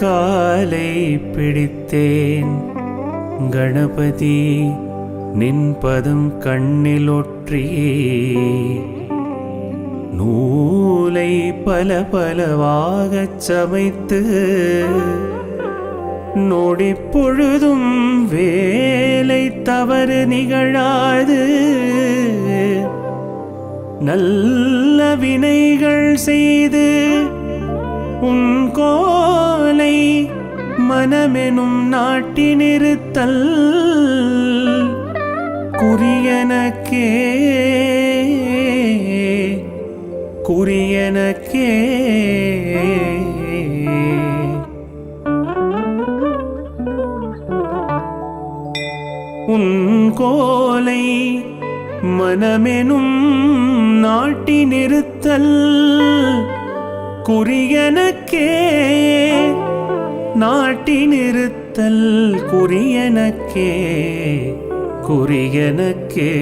காலை பிடித்தேன். கணபதி நின் பதம் கண்ணில் ஒற்றியே. நூலை பல பலவாகச் சமைத்து நொடி பொழுதும் வேலை தவறு நிகழாது. நல்ல வினைகள் செய்து உன் கோ கோலை மனமெனும் நாட்டினிருத்தல் குறியனக்கே குறியனக்கே. உன் கோலை மனமெனும் நாட்டி நிறுத்தல் குறியனக்கே. நாட்டி நிறுத்தல் குறியனக்கே குறியனக்கே.